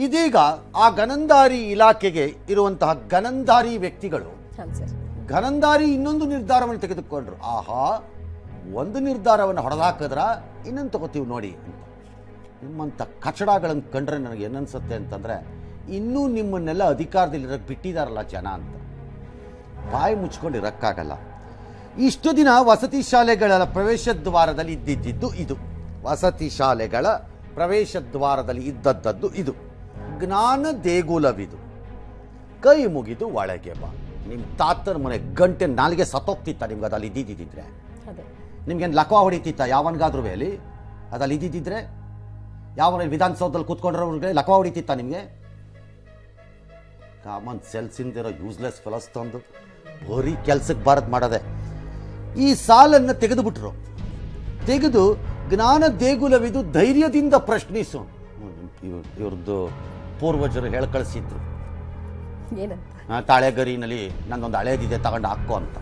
ಇದೀಗ ಆ ಗನಂದಾರಿ ಇಲಾಖೆಗೆ ಇರುವಂತಹ ಗನಂದಾರಿ ವ್ಯಕ್ತಿಗಳು ಗನಂದಾರಿ ಇನ್ನೊಂದು ನಿರ್ಧಾರವನ್ನು ತೆಗೆದುಕೊಂಡ್ರು. ಆಹಾ ಒಂದು ನಿರ್ಧಾರವನ್ನು ಹೊಡೆದಾಕಿದ್ರ ಇನ್ನೊಂದು ತಗೋತೀವಿ ನೋಡಿ ಅಂತ. ನಿಮ್ಮಂಥ ಕಚಡಗಳನ್ನು ಕಂಡ್ರೆ ನನಗೆ ಏನನ್ಸುತ್ತೆ ಅಂತಂದರೆ ಇನ್ನೂ ನಿಮ್ಮನ್ನೆಲ್ಲ ಅಧಿಕಾರದಲ್ಲಿ ಇರೋಕ್ಕೆ ಬಿಟ್ಟಿದಾರಲ್ಲ ಜನ ಅಂತ. ಬಾಯಿ ಮುಚ್ಕೊಂಡು ಇರೋಕ್ಕಾಗಲ್ಲ. ಇಷ್ಟು ದಿನ ವಸತಿ ಶಾಲೆಗಳ ಪ್ರವೇಶ ದ್ವಾರದಲ್ಲಿ ಇದ್ದಿದ್ದು ಇದು. ವಸತಿ ಶಾಲೆಗಳ ಪ್ರವೇಶ ದ್ವಾರದಲ್ಲಿ ಇದ್ದದ್ದದ್ದು ಇದು. ಜ್ಞಾನ ದೇಗುಲವಿದು. ಕೈ ಮುಗಿದು ಒಳಗೆ ಬಾ. ನಿಮ್ಮ ತಾತನ ಮನೆ ಗಂಟೆ ನಾಲಿಗೆ ಸತ್ತೋಗ್ತಿತ್ತ ನಿಮ್ಗೆ ಅದಲ್ಲಿ ಇದ್ದಿದ್ದಿದ್ರೆ? ಅದೇ. ನಿಮ್ಗೇನು ಲಕ್ವ ಹೊಡಿತಿತ್ತ ಯಾವನ್ಗಾದ್ರೂ ಅಲ್ಲಿ ಅದಲ್ಲಿ ಇದ್ದಿದ್ದಿದ್ರೆ? ಯಾವ ವಿಧಾನಸೌಧದಲ್ಲಿ ಕೂತ್ಕೊಂಡಿರೋರ್ಗೆ ಲಕ್ವ ಹೊಡಿತಿತ್ತ ನಿಮಗೆ? ಕಾಮನ್ ಸೆಲ್ಸ್ ಇಂದಿರೋ ಯೂಸ್ಲೆಸ್ ಫೆಲಸ್ ತಂದು ಬರೀ ಕೆಲ್ಸಕ್ಕೆ ಬಾರದ್ ಮಾಡದೆ. ಈ ಸಾಲನ್ನು ತೆಗೆದುಬಿಟ್ರು. ತೆಗೆದು ಜ್ಞಾನ ದೇಗುಲವಿದು ಧೈರ್ಯದಿಂದ ಪ್ರಶ್ನಿಸು. ಇವ್- ಇವ್ರದ್ದು ಪೂರ್ವಜರು ಹೇಳಿ ಕಳಿಸಿದ್ರು ತಾಳೆಗರಿನಲ್ಲಿ ನಂದೊಂದು ಹಳೇದಿದೆ ತಗೊಂಡು ಹಾಕೋ ಅಂತ.